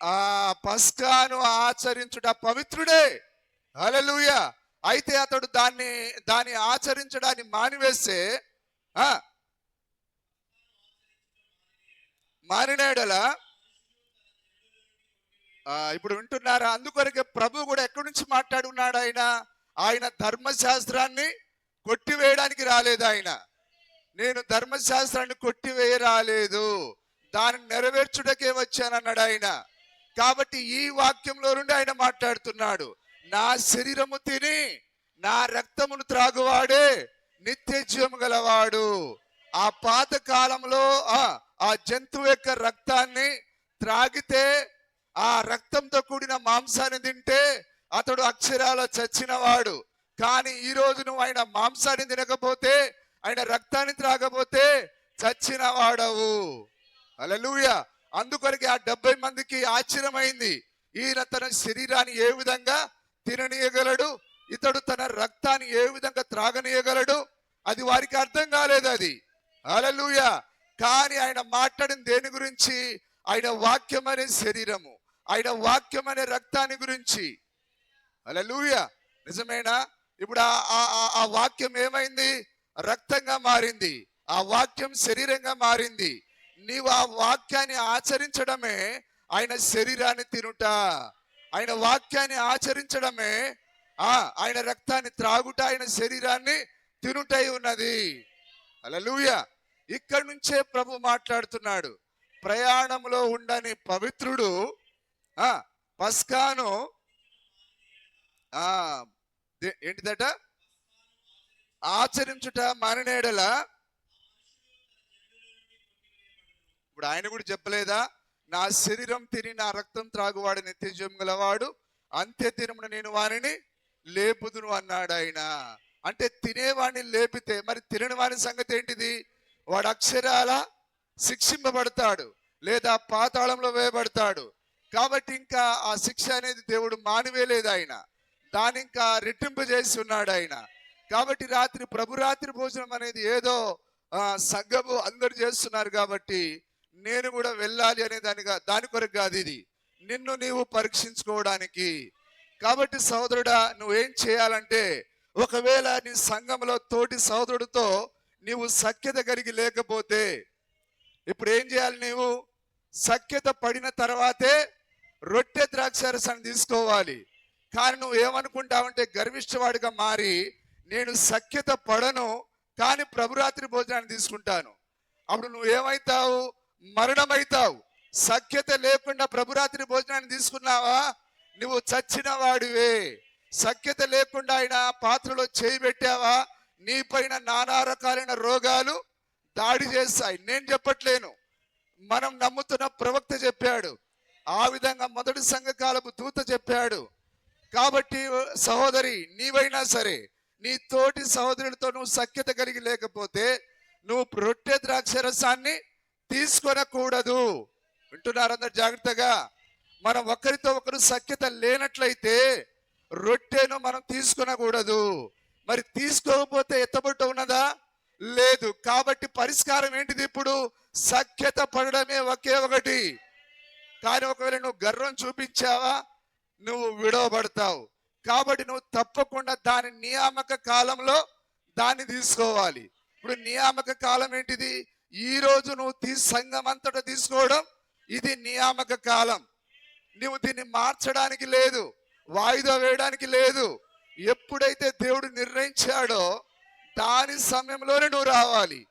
ఆ పస్కాను ఆచరించుట పవిత్రుడే. అలలుయ అయితే అతడు దాన్ని దాన్ని ఆచరించడాన్ని మానివేస్తే ఆ? మారినాడల ఇప్పుడు వింటున్నారా? అందుకొరకే ప్రభు కూడా ఎక్కడి నుంచి మాట్లాడున్నాడు ఆయన? ఆయన ధర్మశాస్త్రాన్ని కొట్టివేయడానికి రాలేదు ఆయన. నేను ధర్మశాస్త్రాన్ని కొట్టివేయ రాలేదు దాన్ని నెరవేర్చుటకే వచ్చానన్నాడు ఆయన. కాబట్టి ఈ వాక్యంలో నుండి ఆయన మాట్లాడుతున్నాడు. నా శరీరము తిని నా రక్తమును త్రాగువాడే నిత్య జీవము గలవాడు. ఆ పాత కాలంలో ఆ ఆ జంతువు యొక్క రక్తాన్ని త్రాగితే ఆ రక్తంతో కూడిన మాంసాన్ని తింటే అతడు అక్షరాల చచ్చినవాడు. కానీ ఈ రోజు నువ్వు ఆయన మాంసాన్ని తినకపోతే ఆయన రక్తాన్ని త్రాగపోతే చచ్చినవాడవు. అలా అందుకొరకే ఆ డెబ్బై మందికి ఆశ్చర్యమైంది. ఈయన తన శరీరాన్ని ఏ విధంగా తిననీయగలడు? ఇతడు తన రక్తాన్ని ఏ విధంగా త్రాగనీయగలడు? అది వారికి అర్థం కాలేదు అది. అలలుయ కానీ ఆయన మాట్లాడిన దేని గురించి? ఆయన వాక్యం అనే శరీరము. ఆయన వాక్యం అనే రక్తాన్ని గురించి. అలలుయ నిజమేనా? ఇప్పుడు ఆ- ఆ- ఆ వాక్యం ఏమైంది? రక్తంగా మారింది. ఆ వాక్యం శరీరంగా మారింది. నీవు ఆ వాక్యాన్ని ఆచరించడమే ఆయన శరీరాన్ని తినుట. ఆయన వాక్యాన్ని ఆచరించడమే ఆ ఆయన రక్తాన్ని త్రాగుట ఆయన శరీరాన్ని తినుటై ఉన్నది. అలలుయ ఇక్కడి నుంచే ప్రభు మాట్లాడుతున్నాడు. ప్రయాణంలో ఉండని పవిత్రుడు ఆ పస్కాను ఆ ఏంటిదట? ఆచరించుట మాననేడల ఇప్పుడు ఆయన కూడా చెప్పలేదా? నా శరీరం తిని నా రక్తం త్రాగువాడు నిత్యజీవం గలవాడు అంత్య దినమున నేను వారిని లేపుదును అన్నాడు ఆయన. అంటే తినేవాడిని లేపితే మరి తినని వాని సంగతి ఏంటిది? వాడు అక్షరాల శిక్షింపబడతాడు లేదా పాతాళంలో వేయబడతాడు. కాబట్టి ఇంకా ఆ శిక్ష అనేది దేవుడు మానివేయలేదు ఆయన. దాని ఇంకా రెట్టింపు చేసి ఉన్నాడు ఆయన. కాబట్టి రాత్రి ప్రభు రాత్రి భోజనం అనేది ఏదో ఆ, సగ్గము అందరు చేస్తున్నారు కాబట్టి నేను కూడా వెళ్ళాలి అనే దానిగా దాని కొరకు కాదు ఇది. నిన్ను నీవు పరీక్షించుకోవడానికి. కాబట్టి సహోదరుడా నువ్వేం చేయాలంటే ఒకవేళ నీ సంఘంలో తోటి సహోదరుడితో నీవు సఖ్యత కలిగి లేకపోతే ఇప్పుడు ఏం చేయాలి నీవు? సఖ్యత పడిన తర్వాతే రొట్టె ద్రాక్షారసాన్ని తీసుకోవాలి. కానీ నువ్వు ఏమనుకుంటావంటే గర్విష్ఠవాడిగా మారి నేను సఖ్యత పడను కానీ ప్రభురాత్రి భోజనాన్ని తీసుకుంటాను. అప్పుడు నువ్వు ఏమైతావు మరణమైతావు. సఖ్యత లేకుండా ప్రభురాత్రి భోజనాన్ని తీసుకున్నావా? నువ్వు చచ్చిన వాడివే సఖ్యత లేకుండా ఆయన పాత్రలో చేయి పెట్టావా? నీ పైన నానా రకాలైన రోగాలు దాడి చేస్తాయి. నేను చెప్పట్లేను. మనం నమ్ముతున్న ప్రవక్త చెప్పాడు. ఆ విధంగా మొదటి సంఘకాలపు దూత చెప్పాడు. కాబట్టి సహోదరి నీవైనా సరే నీ తోటి సహోదరులతో నువ్వు సఖ్యత కలిగి లేకపోతే నువ్వు రొట్టె ద్రాక్ష రసాన్ని తీసుకొనకూడదు. వింటున్నారందరు జాగ్రత్తగా? మనం ఒకరితో ఒకరు సఖ్యత లేనట్లయితే రొట్టెను మనం తీసుకొనకూడదు. మరి తీసుకోకపోతే ఎత్తబట్ట ఉన్నదా? లేదు. కాబట్టి పరిష్కారం ఏంటిది ఇప్పుడు? సఖ్యత పడడమే ఒకే ఒకటి. కానీ ఒకవేళ నువ్వు గర్వం చూపించావా? నువ్వు విడవబడతావు. కాబట్టి నువ్వు తప్పకుండా దాని నియామక కాలంలో దాన్ని తీసుకోవాలి. ఇప్పుడు నియామక కాలం ఏంటిది? ఈ రోజు నువ్వు తీ సంఘం అంతటా తీసుకోవడం ఇది నియామక కాలం. నువ్వు దీన్ని మార్చడానికి లేదు వాయిదా వేయడానికి లేదు. ఎప్పుడైతే దేవుడు నిర్ణయించాడో దాని సమయంలోనే నువ్వు రావాలి.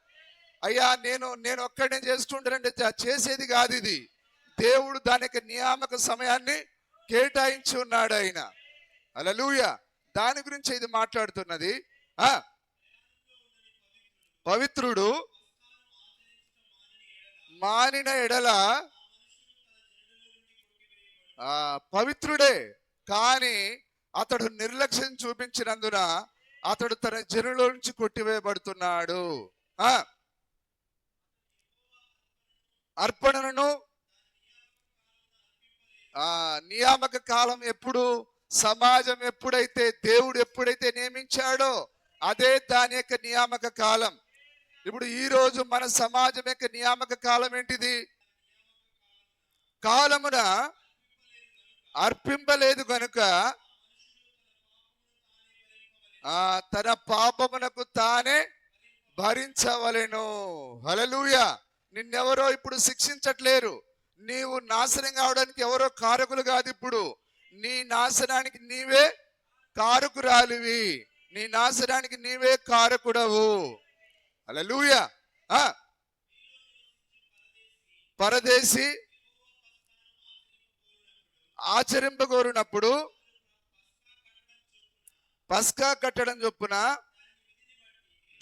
అయ్యా నేను నేను ఒక్కడే చేసుకుంటానంటే చేసేది కాదు ఇది. దేవుడు దానికి నియామక సమయాన్ని కేటాయించి ఉన్నాడు ఆయన. అలలుయ దాని గురించి ఇది మాట్లాడుతున్నది. పవిత్రుడు మానిన ఎడల ఆ పవిత్రుడే. కానీ అతడు నిర్లక్ష్యం చూపించినందున అతడు తన జనుల నుంచి కొట్టివేయబడుతున్నాడు. ఆ? అర్పణను ఆ నియామక కాలం ఎప్పుడు సమాజం ఎప్పుడైతే దేవుడు ఎప్పుడైతే నియమించాడో అదే దాని యొక్క నియామక కాలం. ఇప్పుడు ఈ రోజు మన సమాజం యొక్క నియామక కాలం ఏంటిది? కాలమున అర్పింపలేదు కనుక ఆ తన పాపమునకు తానే భరించవలెను. హలలుయ నిన్నెవరో ఇప్పుడు శిక్షించట్లేరు. నీవు నాశనం కావడానికి ఎవరో కారకులు కాదు ఇప్పుడు. నీ నాశనానికి నీవే కారకురాలివి. నీ నాశనానికి నీవే కారకుడవు. హల్లెలూయ. ఆ. పరదేశి ఆచరింపగోరినప్పుడు పస్కా కట్టడం చొప్పున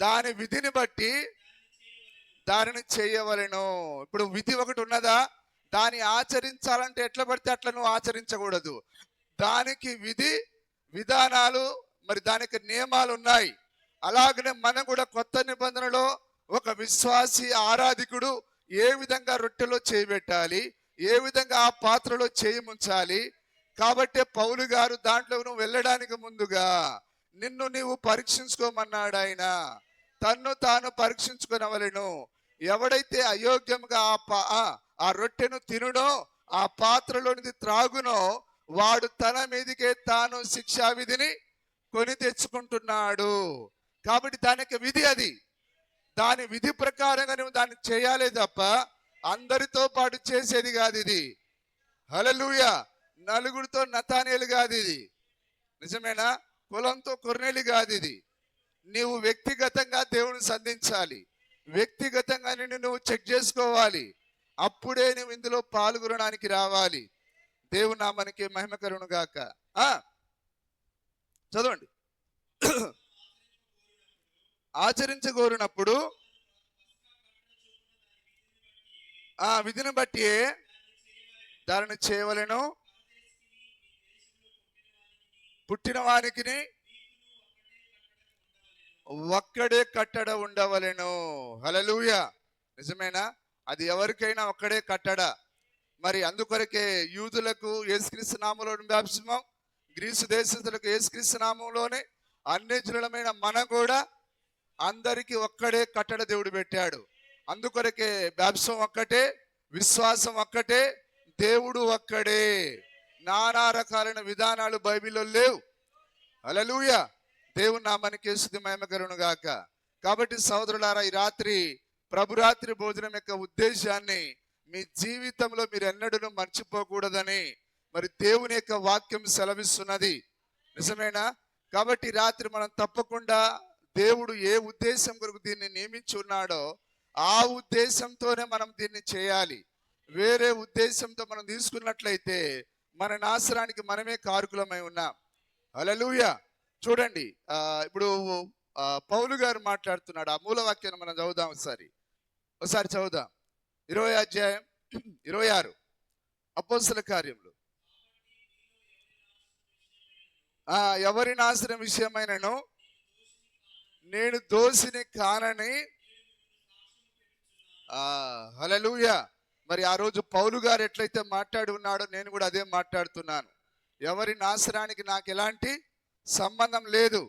దాని విధిని బట్టి దానిని చేయవలెను. ఇప్పుడు విధి ఒకటి ఉన్నదా? దాన్ని ఆచరించాలంటే ఎట్లా పడితే అట్లా నువ్వు ఆచరించకూడదు. దానికి విధి విధానాలు మరి దానికి నియమాలు ఉన్నాయి. అలాగనే మనం కూడా కొత్త నిబంధనలో ఒక విశ్వాసి ఆరాధికుడు ఏ విధంగా రొట్టెలో చేయబెట్టాలి ఏ విధంగా ఆ పాత్రలో చేయముంచాలి కాబట్టి కాబట్టే పౌలు గారు దాంట్లో నువ్వు వెళ్ళడానికి ముందుగా నిన్ను నీవు పరీక్షించుకోమన్నాడు ఆయన. తన్ను తాను పరీక్షించుకునవలను. ఎవడైతే అయోగ్యంగా ఆ పా- ఆ- ఆ రొట్టెను తినునో ఆ పాత్రలోనిది త్రాగునో వాడు తన మీదికే తాను శిక్షా విధిని కొని తెచ్చుకుంటున్నాడు. కాబట్టి దానికి విధి అది. దాని విధి ప్రకారంగా నువ్వు దాన్ని చేయాలి తప్ప అందరితో పాటు చేసేది కాదు ఇది. హలలుయ నలుగురితో నతానేలు కాదు ఇది. నిజమేనా? కులంతో కొర్నేలు కాదు ఇది. నీవు వ్యక్తిగతంగా దేవుని సంధించాలి. వ్యక్తిగతంగా నిన్ను నువ్వు చెక్ చేసుకోవాలి. అప్పుడే నువ్వు ఇందులో పాల్గొనడానికి రావాలి. దేవుని మనకి మహిమ చదవండి. ఆచరించగోరినప్పుడు ఆ విధిని బట్టి దానిని చేయవలెను. పుట్టిన వానికి ఒక్కడే కట్టడ ఉండవలను. హలలుయ నిజమేనా? అది ఎవరికైనా ఒక్కడే కట్టడ. మరి అందుకొరకే యూదులకు ఏసుక్రీస్తునామంలోని వ్యాప్సిమం గ్రీసు దేశస్తులకు ఏసుక్రీస్తునామంలోనే అన్యజనులమైన మనం కూడా అందరికీ ఒక్కడే కట్టడ దేవుడు పెట్టాడు. అందుకొరకే బ్యాప్సం ఒక్కటే విశ్వాసం ఒక్కటే దేవుడు ఒక్కడే. నానా రకాలైన విధానాలు బైబిల్లో లేవు. అలలుయ దేవుని నామానికి స్థుతి మహిమ గాక. కాబట్టి సోదరులారా ఈ రాత్రి ప్రభురాత్రి భోజనం యొక్క ఉద్దేశాన్ని మీ జీవితంలో మీరు ఎన్నడూ మర్చిపోకూడదని మరి దేవుని యొక్క వాక్యం సెలవిస్తున్నది. నిజమేనా? కాబట్టి రాత్రి మనం తప్పకుండా దేవుడు ఏ ఉద్దేశం కొరకు దీన్ని నియమించి ఉన్నాడో ఆ ఉద్దేశంతోనే మనం దీన్ని చేయాలి. వేరే ఉద్దేశంతో మనం తీసుకున్నట్లయితే మన నాశనానికి మనమే కారుకులమై ఉన్నాం. అలలుయ చూడండి ఇప్పుడు పౌలు గారు మాట్లాడుతున్నాడు. ఆ మూల వాక్యాన్ని మనం చదువుదాం ఒకసారి. ఒకసారి చదువుదాం. ఇరవై అధ్యాయం ఇరవై ఆరు. అపోసల కార్యములు. ఆ ఎవరి నాశనం విషయమైనను నేను దోషిని కానని. హలలుయ మరి ఆ రోజు పౌలు గారు ఎట్లయితే మాట్లాడి ఉన్నాడో నేను కూడా అదే మాట్లాడుతున్నాను. ఎవరి నాశనానికి నాకు ఎలాంటి సంబంధం లేదు.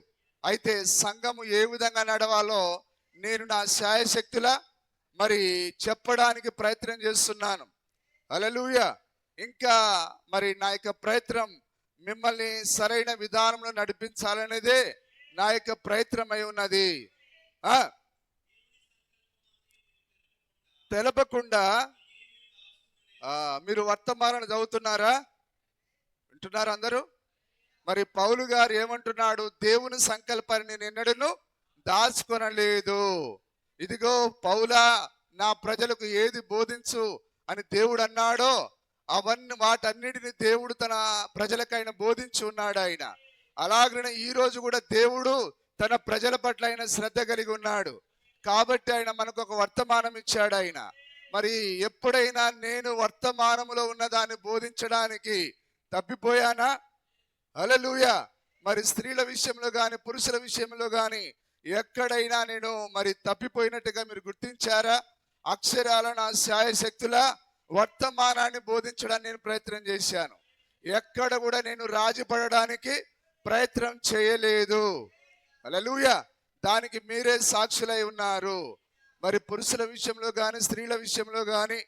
అయితే సంఘము ఏ విధంగా నడవాలో నేను నా శాయశక్తుల మరి చెప్పడానికి ప్రయత్నం చేస్తున్నాను. అలలుయ ఇంకా మరి నా యొక్క ప్రయత్నం మిమ్మల్ని సరైన విధానంలో నడిపించాలనేదే నా యొక్క ప్రయత్నమై ఉన్నది. ఆ? తెలపకుండా మీరు వర్తమానం చదువుతున్నారా? వింటున్నారా అందరూ? మరి పౌలు గారు ఏమంటున్నాడు? దేవుని సంకల్పాన్ని నేను ఎన్నడను దాచుకొనలేదు. ఇదిగో పౌలా నా ప్రజలకు ఏది బోధించు అని దేవుడు అన్నాడో అవన్నీ వాటన్నిటిని దేవుడు తన ప్రజలకైనా బోధించి ఉన్నాడు ఆయన. అలాగనే ఈ రోజు కూడా దేవుడు తన ప్రజల పట్ల ఆయన శ్రద్ధ కలిగి ఉన్నాడు. కాబట్టి ఆయన మనకు ఒక వర్తమానం ఇచ్చాడు ఆయన. మరి ఎప్పుడైనా నేను వర్తమానములో ఉన్నదాన్ని బోధించడానికి తప్పిపోయానా? అలలుయ మరి స్త్రీల విషయంలో కానీ పురుషుల విషయంలో కానీ ఎక్కడైనా నేను మరి తప్పిపోయినట్టుగా మీరు గుర్తించారా? అక్షరాల నా శాయశక్తుల వర్తమానాన్ని బోధించడానికి నేను ప్రయత్నం చేశాను. ఎక్కడ కూడా నేను రాజీ పడడానికి ప్రయత్నం చేయలేదు. అలలుయ దానికి మీరే సాక్షులై ఉన్నారు. మరి పురుషుల విషయంలో కానీ స్త్రీల విషయంలో కానీ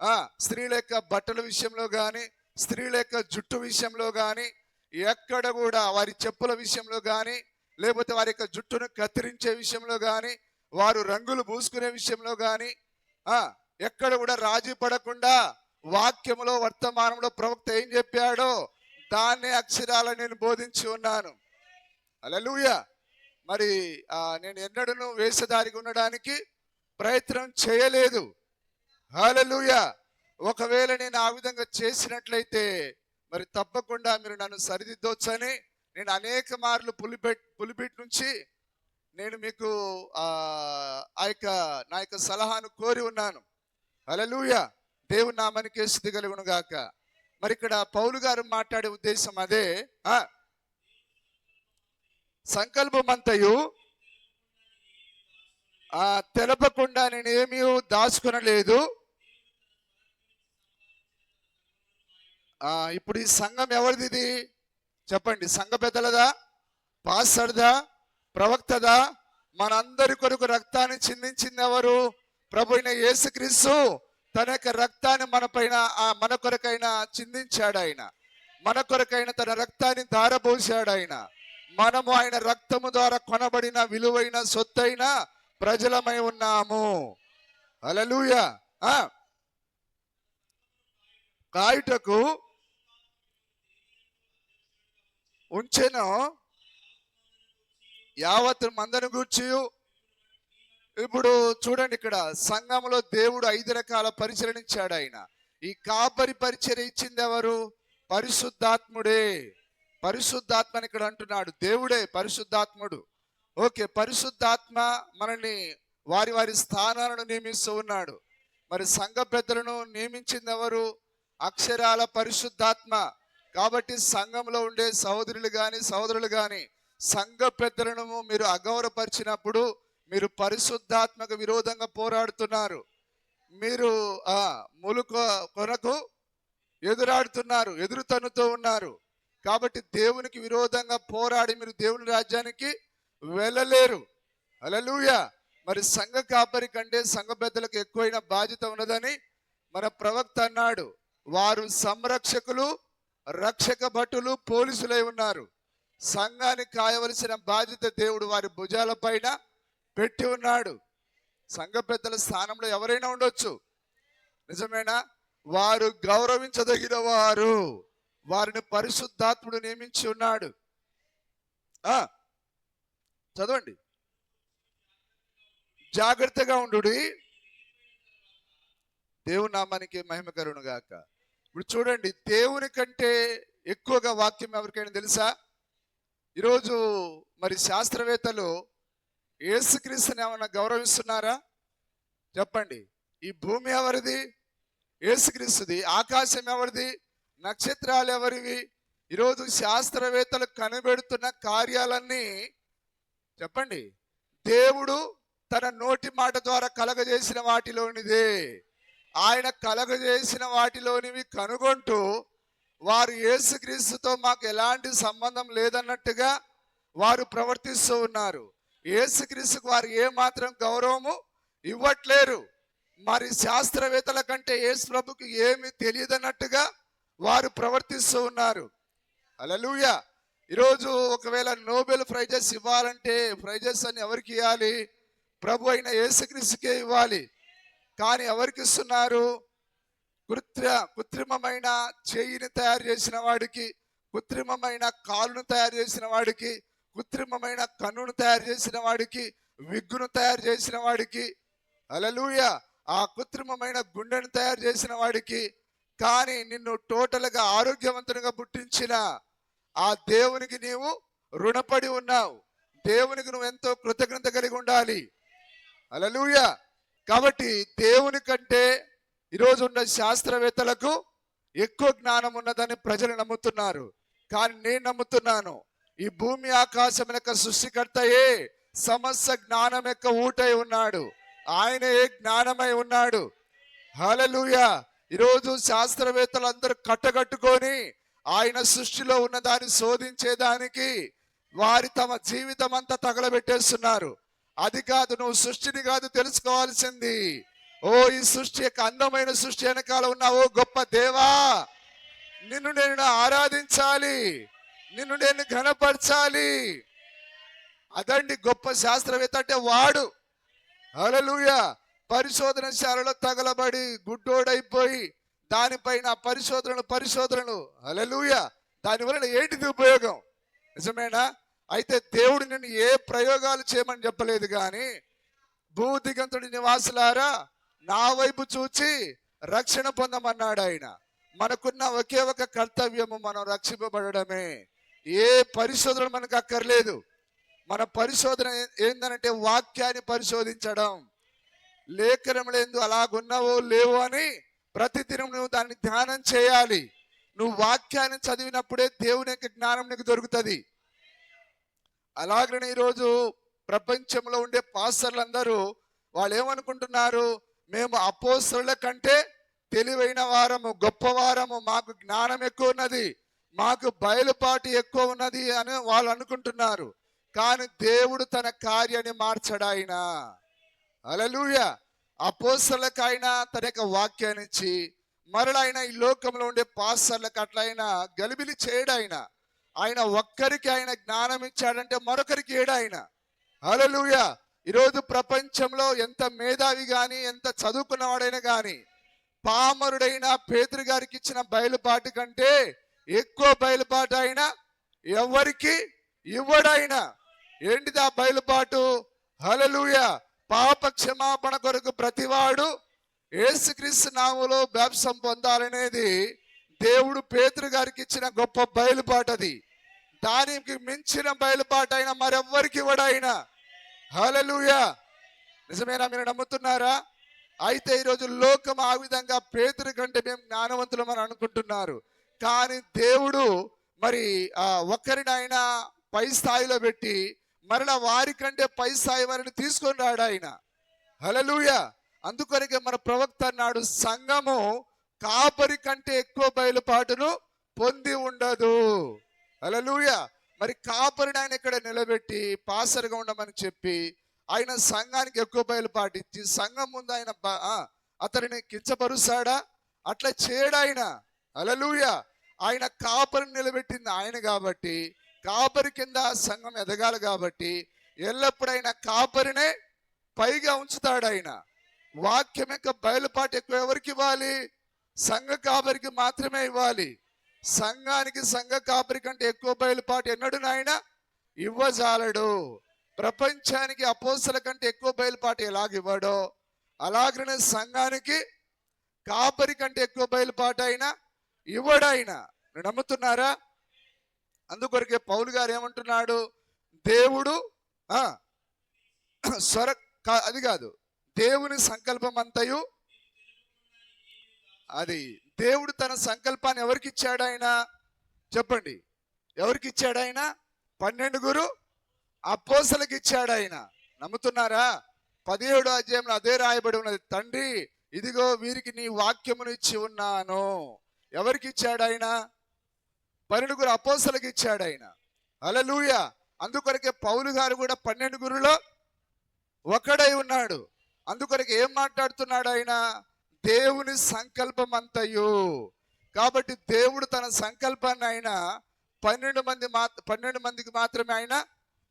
ఆ స్త్రీల యొక్క బట్టల విషయంలో కానీ స్త్రీల యొక్క జుట్టు విషయంలో కానీ ఎక్కడ కూడా వారి చెప్పుల విషయంలో కానీ లేకపోతే వారి యొక్క జుట్టును కత్తిరించే విషయంలో కానీ వారు రంగులు పూసుకునే విషయంలో కానీ ఆ ఎక్కడ కూడా రాజీ పడకుండా వాక్యములో వర్తమానంలో ప్రవక్త ఏం చెప్పాడో దాన్నే అక్షరాల నేను బోధించి ఉన్నాను. అలలుయ మరి నేను ఎన్నడను వేషధారిగా ఉండడానికి ప్రయత్నం చేయలేదు. హల్లెలూయ. ఒకవేళ నేను ఆ విధంగా చేసినట్లయితే మరి తప్పకుండా మీరు నన్ను సరిదిద్దొచ్చని నేను అనేక మార్లు పులిపెట్ పులిపెట్ నుంచి నేను మీకు ఆ యొక్క నా యొక్క సలహాను కోరి ఉన్నాను. అలలుయ దేవుని నామానికి స్థితి కలుగును గాక. మరి ఇక్కడ పౌలు గారు మాట్లాడే ఉద్దేశం అదే సంకల్పమంతయు ఆ తెలపకుండా నేను ఏమీ దాచుకునలేదు. ఆ ఇప్పుడు ఈ సంఘం ఎవరిది ఇది చెప్పండి సంఘ పెద్దలదా? పాస్టర్దా? ప్రవక్తదా? మనందరి కొరకు రక్తాన్ని చిందించింది ఎవరు? ప్రభు అయిన యేసుక్రీస్తు. తన యొక్క రక్తాన్ని మన పైన ఆ మన కొరకైన చిందించాడు ఆయన మన కొరకైన తన రక్తాన్ని ధారపోసాడు ఆయన మనము ఆయన రక్తము ద్వారా కొనబడిన విలువైన సొత్తైన ప్రజలమై ఉన్నాము. అలలుయ కాయుటకు ఉంచెను. యావత్ మందను గూర్చి ఇప్పుడు చూడండి ఇక్కడ సంఘంలో దేవుడు ఐదు రకాల పరిచరణించాడు ఇచ్చాడు ఆయన. ఈ కాపరి పరిచయం ఇచ్చింది ఎవరు? పరిశుద్ధాత్ముడే. పరిశుద్ధాత్మని ఇక్కడ అంటున్నాడు. దేవుడే పరిశుద్ధాత్ముడు. ఓకే పరిశుద్ధాత్మ మనల్ని వారి వారి స్థానాలను నియమిస్తూ ఉన్నాడు. మరి సంఘ పెద్దలను నియమించింది ఎవరు? అక్షరాల పరిశుద్ధాత్మ. కాబట్టి సంఘంలో ఉండే సహోదరులు కానీ సహోదరులు కానీ సంఘ పెద్దలను మీరు అగౌరవపరిచినప్పుడు మీరు పరిశుద్ధాత్మక విరోధంగా పోరాడుతున్నారు. మీరు ఆ ములుక కొరకు ఎదురాడుతున్నారు ఎదురుతనుతో ఉన్నారు. కాబట్టి దేవునికి విరోధంగా పోరాడి మీరు దేవుని రాజ్యానికి వెళ్ళలేరు. అలలుయ మరి సంఘ కాపరి కంటే సంఘ పెద్దలకు ఎక్కువైన బాధ్యత ఉన్నదని మన ప్రవక్త అన్నాడు. వారు సంరక్షకులు రక్షక భటులు పోలీసులై ఉన్నారు. సంఘాన్ని కాయవలసిన బాధ్యత దేవుడు వారి భుజాల పైన పెట్టి ఉన్నాడు. సంఘ పెద్దల స్థానంలో ఎవరైనా ఉండొచ్చు. నిజమేనా? వారు గౌరవించదగిన వారు వారిని పరిశుద్ధాత్ముడు నియమించి ఉన్నాడు. ఆ చదవండి. జాగ్రత్తగా ఉండు దేవుని నామానికి మహిమకరుడు గాక. ఇప్పుడు చూడండి దేవుని కంటే ఎక్కువగా వాక్యం ఎవరికైనా తెలుసా? ఈరోజు మరి శాస్త్రవేత్తలు ఏసుక్రీస్తుని ఏమైనా గౌరవిస్తున్నారా? చెప్పండి. ఈ భూమి ఎవరిది? ఏసుక్రీస్తుది ఆకాశం ఎవరిది? నక్షత్రాలు ఎవరివి? ఈరోజు శాస్త్రవేత్తలు కనిపెడుతున్న కార్యాలన్నీ చెప్పండి. దేవుడు తన నోటి మాట ద్వారా కలగజేసిన వాటిలోనిదే. ఆయన కలగజేసిన వాటిలోనివి కనుగొంటూ వారు యేసుక్రీస్తుతో మాకు ఎలాంటి సంబంధం లేదన్నట్టుగా వారు ప్రవర్తిస్తూ ఉన్నారు. ఏసుక్రీస్తుకు వారు ఏమాత్రం గౌరవము ఇవ్వట్లేరు. మరి శాస్త్రవేత్తల కంటే యేసు ప్రభుకి ఏమి తెలియదన్నట్టుగా వారు ప్రవర్తిస్తూ ఉన్నారు. అలలుయ ఈరోజు ఒకవేళ నోబెల్ ప్రైజెస్ ఇవ్వాలంటే ప్రైజెస్ అని ఎవరికి ఇవ్వాలి? ప్రభు అయిన యేసుక్రీస్తుకే ఇవ్వాలి. కానీ ఎవరికి ఇస్తున్నారు? కృత్ర కృత్రిమమైన చేయిని తయారు చేసిన వాడికి కృత్రిమమైన కాలును తయారు చేసిన వాడికి కృత్రిమమైన కన్నును తయారు చేసిన వాడికి విగ్గును తయారు చేసిన వాడికి అలలుయ ఆ కృత్రిమమైన గుండెను తయారు చేసిన వాడికి కానీ నిన్ను టోటల్గా ఆరోగ్యవంతునిగా పుట్టించిన ఆ దేవునికి నీవు రుణపడి ఉన్నావు. దేవునికి నువ్వు ఎంతో కృతజ్ఞత కలిగి ఉండాలి. అలలుయ కాబట్టి దేవుని కంటే ఈరోజు ఉన్న శాస్త్రవేత్తలకు ఎక్కువ జ్ఞానం ఉన్నదని ప్రజలు నమ్ముతున్నారు. కానీ నేను నమ్ముతున్నాను. ఈ భూమి ఆకాశం యొక్క సృష్టికర్తయే సమస్త జ్ఞానం యొక్క ఊటై ఉన్నాడు. ఆయన ఏ జ్ఞానమై ఉన్నాడు. హలలుయ ఈరోజు శాస్త్రవేత్తలు అందరూ కట్టగట్టుకొని ఆయన సృష్టిలో ఉన్న దాన్ని శోధించేదానికి వారి తమ జీవితం అంతా తగలబెట్టేస్తున్నారు. అది కాదు నువ్వు సృష్టిని కాదు తెలుసుకోవాల్సింది. ఓ ఈ సృష్టి యొక్క అందమైన సృష్టి వెనకాల ఉన్న ఓ గొప్ప దేవా. నిన్ను నేను ఆరాధించాలి. నిన్ను నేను ఘనపరచాలి. అదండి గొప్ప శాస్త్రవేత్త అంటే వాడు. అలలుయ పరిశోధనశాలలో తగలబడి గుడ్డోడైపోయి దానిపైన పరిశోధనలు పరిశోధనలు. అలలుయ దాని వలన ఏంటిది ఉపయోగం? నిజమేనా? అయితే దేవుడు నిన్ను ఏ ప్రయోగాలు చేయమని చెప్పలేదు కానీ భూదిగంతుడి నివాసులారా నా వైపు చూచి రక్షణ పొందమన్నాడు ఆయన మనకున్న ఒకే ఒక కర్తవ్యము మనం రక్షింపబడమే ఏ పరిశోధన మనకు అక్కర్లేదు. మన పరిశోధన ఏ- ఏందనంటే వాక్యాన్ని పరిశోధించడం. లేఖనములు అలాగున్నావో లేవో అని ప్రతిదినం నువ్వు దాన్ని ధ్యానం చేయాలి. నువ్వు వాక్యాన్ని చదివినప్పుడే దేవుని యొక్క జ్ఞానం నీకు దొరుకుతుంది. అలాగనే ఈరోజు ప్రపంచంలో ఉండే పాస్టర్లందరూ వాళ్ళు ఏమనుకుంటున్నారు మేము అపోసరుల కంటే తెలివైన వారము గొప్పవారము మాకు జ్ఞానం ఎక్కువ ఉన్నది. మాకు బయలుపాటు ఎక్కువ ఉన్నది అని వాళ్ళు అనుకుంటున్నారు. కానీ దేవుడు తన కార్యాన్ని మార్చడాయన అలలుయ అపోస్తలకైనా తన యొక్క వాక్యాన్నిచ్చి మరలైనా ఈ లోకంలో ఉండే పాస్టర్లకు అట్లయినా గలిబిలి చేయడాయన ఆయన. ఒక్కరికి ఆయన జ్ఞానం ఇచ్చాడంటే మరొకరికి ఏడాయన అలలుయ ఈరోజు ప్రపంచంలో ఎంత మేధావి కానీ ఎంత చదువుకున్నవాడైనా కానీ పామరుడైన పేతురు గారికి ఇచ్చిన బయలుపాటు కంటే ఎక్కువ బయలుపాటు అయినా ఎవరికి ఇవ్వడైనా ఏంటిది ఆ బయలుపాటు? హలలుయ పాప క్షమాపణ కొరకు ప్రతివాడు ఏసుక్రీస్తు నాములో బ్యాప్సం పొందాలనేది దేవుడు పేతురు గారికి ఇచ్చిన గొప్ప బయలుపాటు అది. దానికి మించిన బయలుపాటు అయినా మరెవ్వరికి ఇవ్వడైనా. హలలుయ నిజమేనా మీరు నమ్ముతున్నారా? అయితే ఈరోజు లోకం ఆ విధంగా పేతురు కంటే మేము జ్ఞానవంతులం అని అనుకుంటున్నారు. కానీ దేవుడు మరి ఆ ఒక్కరినైనా పై స్థాయిలో పెట్టి మరలా వారి కంటే పై స్థాయి వారిని తీసుకొని రాడు ఆయన. హలలుయ అందుకొరకే మన ప్రవక్త అన్నాడు సంఘము కాపరి కంటే ఎక్కువ బయలుపాటును పొంది ఉండదు. హలలుయ మరి కాపరిని ఆయన ఇక్కడ నిలబెట్టి పాసరిగా ఉండమని చెప్పి ఆయన సంఘానికి ఎక్కువ బయలుపాటు ఇచ్చి సంఘం ముందు ఆయన ఆ, అతనిని కించపరుస్తాడా? అట్లా చేయడాయన అలలుయ. ఆయన కాపరిని నిలబెట్టింది ఆయన కాబట్టి కాపరి కింద సంఘం ఎదగాలి కాబట్టి ఎల్లప్పుడూ ఆయన కాపరినే పైగా ఉంచుతాడు ఆయన. వాక్యం యొక్క బయలుపాటు ఎక్కువ ఎవరికి ఇవ్వాలి? సంఘ కాపరికి మాత్రమే ఇవ్వాలి. సంఘానికి సంఘ కాపరి కంటే ఎక్కువ బయలుపాటు ఎన్నడు నాయన ఇవ్వజాలడు. ప్రపంచానికి అపోసల కంటే ఎక్కువ బయలుపాటు ఎలాగివ్వడో అలాగనే సంఘానికి కాపరి కంటే ఎక్కువ బయలుపాటు అయినా ఇవ్వడాయన మీరు నమ్ముతున్నారా? అందుకొరకే పౌలు గారు ఏమంటున్నాడు? దేవుడు స్వర కా- అది కాదు దేవుని సంకల్పం అంతయు అది. దేవుడు తన సంకల్పాన్ని ఎవరికి ఇచ్చాడు ఆయన? చెప్పండి. ఎవరికి ఇచ్చాడు ఆయన? పన్నెండుగురు అపోసలకు ఇచ్చాడు ఆయన. నమ్ముతున్నారా? పదిహేడు అధ్యాయంలో అదే రాయబడి ఉన్నది తండ్రి ఇదిగో వీరికి నీ వాక్యమును ఇచ్చి ఉన్నాను. ఎవరికి ఇచ్చాడు ఆయన పన్నెండుగురు అపోసలకు ఇచ్చాడు ఆయన అలలుయ అందుకొరకే పౌలు గారు కూడా పన్నెండుగురులో ఒకడై ఉన్నాడు. అందుకొరకు ఏం మాట్లాడుతున్నాడు ఆయన దేవుని సంకల్పం అంతయు కాబట్టి దేవుడు తన సంకల్పాన్ని ఆయన పన్నెండు మంది మా పన్నెండు మందికి మాత్రమే ఆయన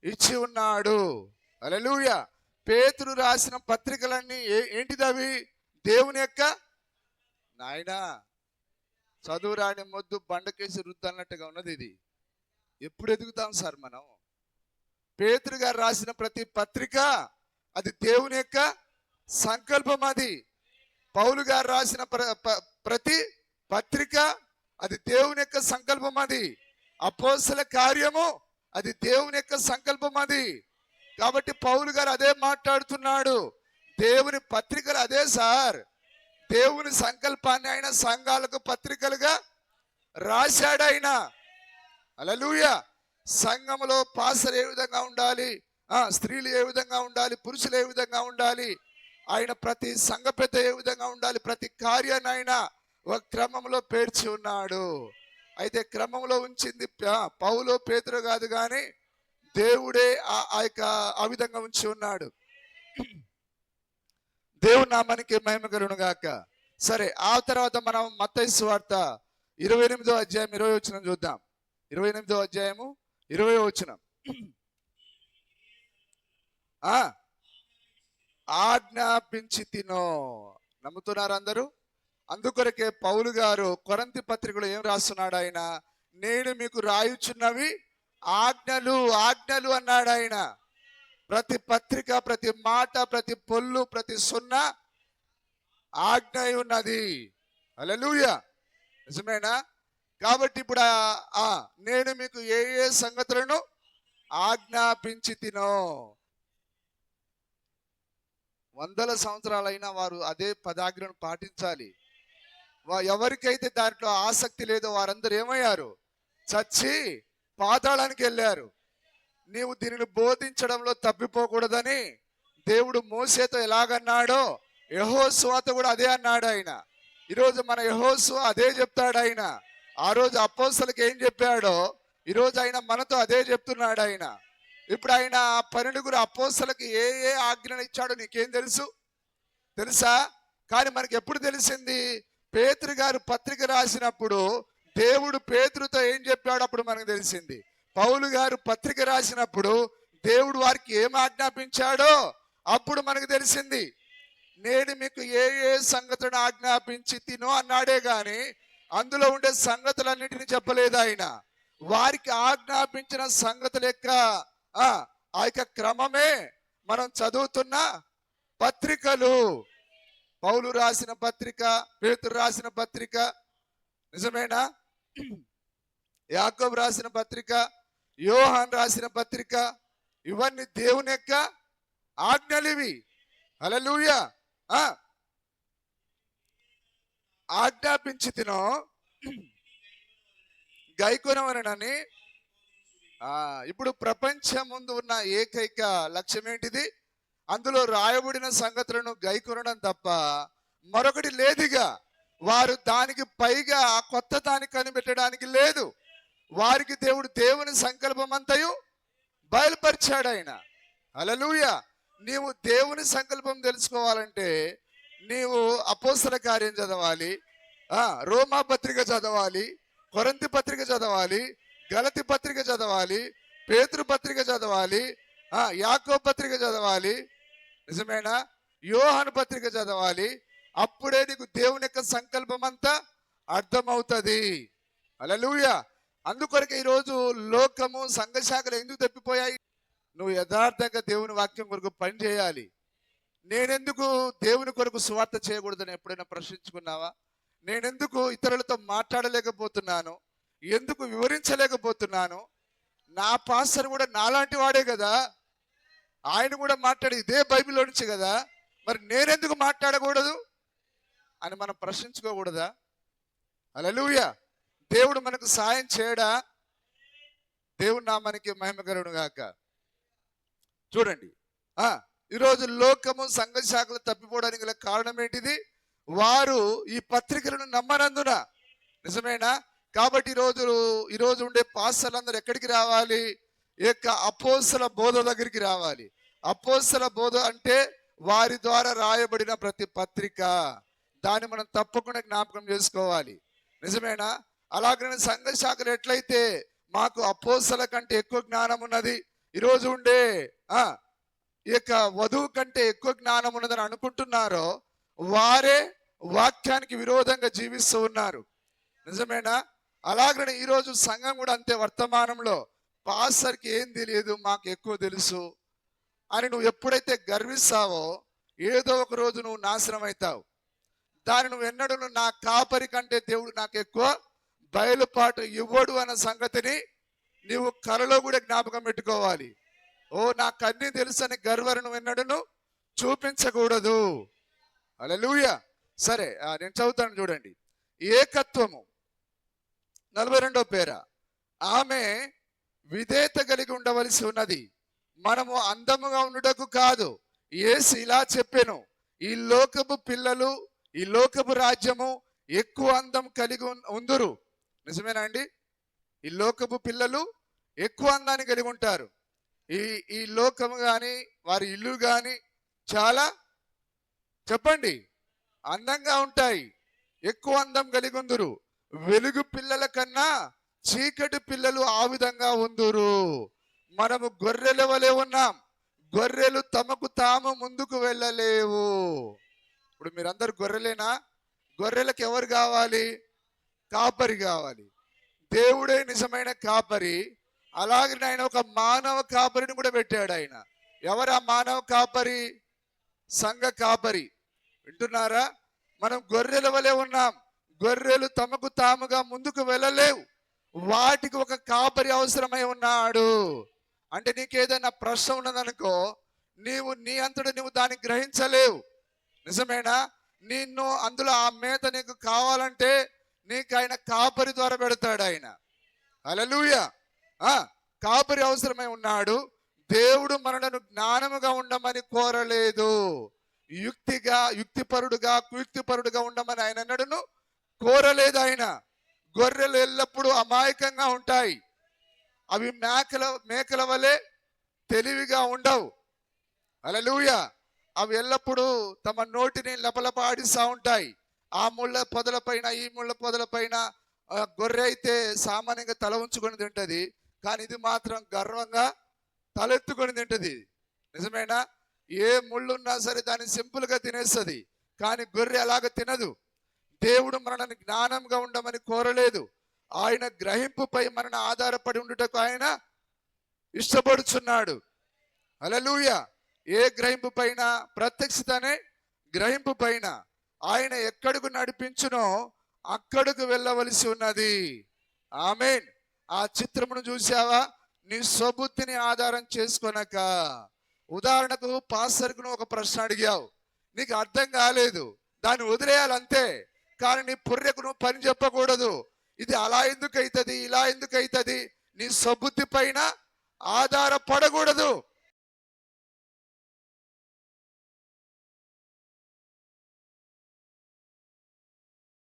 ఇచ్చి ఉన్నాడు. అలలుయ పేతురు రాసిన పత్రికలన్నీ ఏ- ఏంటిది అవి దేవుని యొక్క నాయనా. చదువురాని మొద్దు బండకేసి రుద్దన్నట్టుగా ఉన్నది ఇది. ఎప్పుడు ఎదుగుతాం సార్ మనం? పేతురు గారు రాసిన ప్రతి పత్రిక అది దేవుని యొక్క సంకల్పం అది. పౌలు గారు రాసిన ప్ర- ప- ప్రతి పత్రిక అది దేవుని యొక్క సంకల్పం అది. అపోసల కార్యము అది దేవుని యొక్క సంకల్పం అది. కాబట్టి పౌలు గారు అదే మాట్లాడుతున్నాడు. దేవుని పత్రికలు అదే సార్. దేవుని సంకల్పాన్ని ఆయన సంఘాలకు పత్రికలుగా రాశాడు ఆయన అలలుయ సంఘములో పాసలు ఏ విధంగా ఉండాలి? ఆ స్త్రీలు ఏ విధంగా ఉండాలి? పురుషులు ఏ విధంగా ఉండాలి? ఆయన ప్రతి సంఘ పెద్ద ఏ విధంగా ఉండాలి? ప్రతి కార్యాన్ని ఆయన ఒక క్రమంలో పేర్చి ఉన్నాడు. అయితే క్రమంలో ఉంచింది పౌలో పౌలు పేతురు కాదు కానీ దేవుడే ఆ ఆ యొక్క ఆ విధంగా ఉంచి ఉన్నాడు. దేవుని నామానికి మహిమ కలుగును గాక సరే ఆ తర్వాత మనం మత్తయి వార్త ఇరవై ఎనిమిదో అధ్యాయం ఇరవై వచ్చిన చూద్దాం. ఇరవై ఎనిమిదో అధ్యాయము ఇరవై వచ్చిన ఆజ్ఞాపించి తినో. నమ్ముతున్నారు అందరూ? అందుకొరకే పౌలు గారు కొరంతి పత్రికలో ఏం రాస్తున్నాడు ఆయన? నేను మీకు రాయుచున్నవి ఆజ్ఞలు ఆజ్ఞలు అన్నాడు ఆయన ప్రతి పత్రిక ప్రతి మాట ప్రతి పొల్లు ప్రతి సున్నా ఆజ్ఞ ఉన్నది. అలలుయ నిజమేనా? కాబట్టి ఇప్పుడు ఆ- నేను మీకు ఏ ఏ సంగతులను ఆజ్ఞాపించి తినో? వందల సంవత్సరాలైనా వారు అదే పదాగ్రను పాటించాలి. ఎవరికైతే దాంట్లో ఆసక్తి లేదో వారందరూ ఏమయ్యారు? చచ్చి పాతాళానికి వెళ్ళారు. నీవు దీనిని బోధించడంలో తప్పిపోకూడదని దేవుడు మోసేతో ఎలాగన్నాడో యహోస్వాతో కూడా అదే అన్నాడు ఆయన. ఈరోజు మన యహోస్వ అదే చెప్తాడు ఆయన. ఆ రోజు అపోస్తలకు ఏం చెప్పాడో ఈరోజు ఆయన మనతో అదే చెప్తున్నాడు ఆయన. ఇప్పుడు ఆయన ఆ పన్నెండుగురు అపోస్తలకు ఏ ఏ ఆజ్ఞలు ఇచ్చాడో నీకేం తెలుసు? తెలుసా? కానీ మనకి ఎప్పుడు తెలిసింది? పేతురు గారు పత్రిక రాసినప్పుడు దేవుడు పేతురుతో ఏం చెప్పాడు అప్పుడు మనకు తెలిసింది. పౌలు గారు పత్రిక రాసినప్పుడు దేవుడు వారికి ఏం ఆజ్ఞాపించాడో అప్పుడు మనకు తెలిసింది. నేను మీకు ఏ ఏ సంగతులను ఆజ్ఞాపించి తినో అన్నాడే గాని అందులో ఉండే సంగతులన్నిటిని చెప్పలేదు ఆయన. వారికి ఆజ్ఞాపించిన సంగతుల యొక్క ఆ యొక్క క్రమమే మనం చదువుతున్న పత్రికలు. పౌలు రాసిన పత్రిక పేతురు రాసిన పత్రిక నిజమేనా? యాకబ్ రాసిన పత్రిక యోహాన్ రాసిన పత్రిక ఇవన్నీ దేవుని యొక్క ఆజ్ఞలు ఇవి హల్లెలూయా. ఆజ్ఞాపించి తినో గైకొనవనని ఆ ఇప్పుడు ప్రపంచం ముందు ఉన్న ఏకైక లక్ష్యం ఏంటిది అందులో రాయబడిన సంగతులను గైకొనడం తప్ప మరొకటి లేదుగా. వారు దానికి పైగా ఆ కొత్త దాన్ని కనిపెట్టడానికి లేదు. వారికి దేవుడు దేవుని సంకల్పం అంతయు బయలుపరిచాడు ఆయన. అలలుయ నీవు దేవుని సంకల్పం తెలుసుకోవాలంటే నీవు అపోసర కార్యం చదవాలి రోమా పత్రిక చదవాలి కొరంతి పత్రిక చదవాలి గలతి పత్రిక చదవాలి పేతృ పత్రిక చదవాలి యాకో పత్రిక చదవాలి నిజమేనా? యోహాను పత్రిక చదవాలి అప్పుడే నీకు దేవుని యొక్క సంకల్పం అంతా అర్థమవుతుంది. అలలుయా అందుకొరకు ఈరోజు లోకము సంఘశాఖలు ఎందుకు తప్పిపోయాయి? నువ్వు యథార్థంగా దేవుని వాక్యం కొరకు పని చేయాలి. నేనెందుకు దేవుని కొరకు సువార్త చేయకూడదని ఎప్పుడైనా ప్రశ్నించుకున్నావా? నేనెందుకు ఇతరులతో మాట్లాడలేకపోతున్నాను? ఎందుకు వివరించలేకపోతున్నాను? నా పాస్టర్ కూడా నాలాంటి వాడే కదా? ఆయన కూడా మాట్లాడి ఇదే బైబిల్లో నుంచి కదా? మరి నేనెందుకు మాట్లాడకూడదు? అని మనం ప్రశ్నించుకోకూడదా? అలలుయ దేవుడు మనకు సాయం చేయడా? దేవుడు నామానికి మహిమకరుడు గాక. చూడండి. ఆ ఈరోజు లోకము సంఘ శాఖలు తప్పిపోవడానికి గల కారణం ఏంటిది? వారు ఈ పత్రికలను నమ్మనందున. నిజమేనా? కాబట్టి ఈరోజు ఈరోజు ఉండే పాస్టర్లందరూ ఎక్కడికి రావాలి? యొక్క అపోసల బోధ దగ్గరికి రావాలి. అపోసల బోధ అంటే వారి ద్వారా రాయబడిన ప్రతి పత్రిక. దాన్ని మనం తప్పకుండా జ్ఞాపకం చేసుకోవాలి. నిజమేనా? అలాగనే సంఘ శాఖలు ఎట్లయితే మాకు అపోసల కంటే ఎక్కువ జ్ఞానం ఉన్నది ఈరోజు ఉండే ఆ ఈ యొక్క వధువు కంటే ఎక్కువ జ్ఞానం ఉన్నదని అనుకుంటున్నారో వారే వాక్యానికి విరోధంగా జీవిస్తూ ఉన్నారు. నిజమేనా? అలాగనే ఈరోజు సంఘం కూడా అంతే వర్తమానంలో పాస్టర్కి ఏం తెలియదు మాకు ఎక్కువ తెలుసు అని నువ్వు ఎప్పుడైతే గర్విస్తావో ఏదో ఒక రోజు నువ్వు నాశనం అవుతావు దాని నువ్వు ఎన్నడూ నా కాపరి కంటే దేవుడు నాకు ఎక్కువ బయలుపాటు ఇవ్వడు అన్న సంగతిని నీవు కలలో కూడా జ్ఞాపకం పెట్టుకోవాలి. ఓ నాకన్నీ అన్ని తెలుసు అని గర్వను ఎన్నడను చూపించకూడదు. అలలుయ సరే ఆ, నేను చదువుతాను చూడండి. ఏకత్వము. నలభై రెండో పేర. ఆమె విధేయత కలిగి ఉండవలసి ఉన్నది. మనము అందముగా ఉండుటకు కాదు. ఏసు ఇలా చెప్పాను. ఈ లోకపు పిల్లలు ఈ లోకపు రాజ్యము ఎక్కువ అందం కలిగి ఉందురు. నిజమేనా అండి ఈ లోకపు పిల్లలు ఎక్కువ అందాన్ని కలిగి ఉంటారు. ఈ ఈ లోకము కానీ వారి ఇల్లు కానీ చాలా చెప్పండి అందంగా ఉంటాయి. ఎక్కువ అందం కలిగి ఉందురు. వెలుగు పిల్లల కన్నా చీకటి పిల్లలు ఆ విధంగా ఉందురు. మనము గొర్రెల వలె ఉన్నాం. గొర్రెలు తమకు తాము ముందుకు వెళ్ళలేవు. ఇప్పుడు మీరందరు గొర్రెలేనా? గొర్రెలకు ఎవరు కావాలి? కాపరి కావాలి. దేవుడే నిజమైన కాపరి. అలాగే ఆయన ఒక మానవ కాపరిని కూడా పెట్టాడు ఆయన. ఎవరు ఆ మానవ కాపరి? సంఘ కాపరి. వింటున్నారా? మనం గొర్రెల వలె ఉన్నాం. గొర్రెలు తమకు తాముగా ముందుకు వెళ్ళలేవు. వాటికి ఒక కాపరి అవసరమై ఉన్నాడు. అంటే నీకేదైనా ప్రశ్న ఉన్నదనుకో నీవు నీ అంతటా నువ్వు దాన్ని గ్రహించలేవు. నిజమేనా? నిన్ను అందులో ఆ మేత నీకు కావాలంటే నీకు ఆయన కాపరి ద్వారా పెడతాడు ఆయన. అలలుయ కాపరి అవసరమై ఉన్నాడు. దేవుడు మనలను జ్ఞానముగా ఉండమని కోరలేదు. యుక్తిగా యుక్తిపరుడుగా కుయుక్తిపరుడుగా ఉండమని ఆయన అన్నడును? కోరలేదు ఆయన. గొర్రెలు ఎల్లప్పుడూ అమాయకంగా ఉంటాయి. అవి మేకల మేకల వలె తెలివిగా ఉండవు. అలలుయ అవి ఎల్లప్పుడూ తమ నోటిని లపలపాడిస్తూ ఉంటాయి. ఆ ముళ్ళ పొదల పైన ఈ ముళ్ళ పొదల పైన గొర్రె అయితే సామాన్యంగా తల ఉంచుకొని తింటది. కానీ ఇది మాత్రం గర్వంగా తలెత్తుకొని తింటది. నిజమేనా? ఏ ముళ్ళున్నా సరే దాన్ని సింపుల్గా తినేస్తుంది. కానీ గొర్రె అలాగ తినదు. దేవుడు మనల్ని జ్ఞానంగా ఉండమని కోరలేదు. ఆయన గ్రహింపుపై మనను ఆధారపడి ఉండుటకు ఆయన ఇష్టపడుచున్నాడు. అలలుయ ఏ గ్రహింపు పైన ప్రత్యక్షతనే గ్రహింపు పైన ఆయన ఎక్కడకు నడిపించునో అక్కడకు వెళ్ళవలసి ఉన్నది. ఆమెన్. ఆ చిత్రమును చూసావా నీ స్వబుద్ధిని ఆధారం చేసుకొనక. ఉదాహరణకు పాస్టర్కు నువ్వు ఒక ప్రశ్న అడిగావు. నీకు అర్థం కాలేదు. దాన్ని వదిలేయాలంతే. కానీ నీ పుర్రెకు నువ్వు పని చెప్పకూడదు. ఇది అలా ఎందుకు అవుతుంది ఇలా ఎందుకు అవుతుంది నీ స్వబుద్ధి పైన ఆధారపడకూడదు.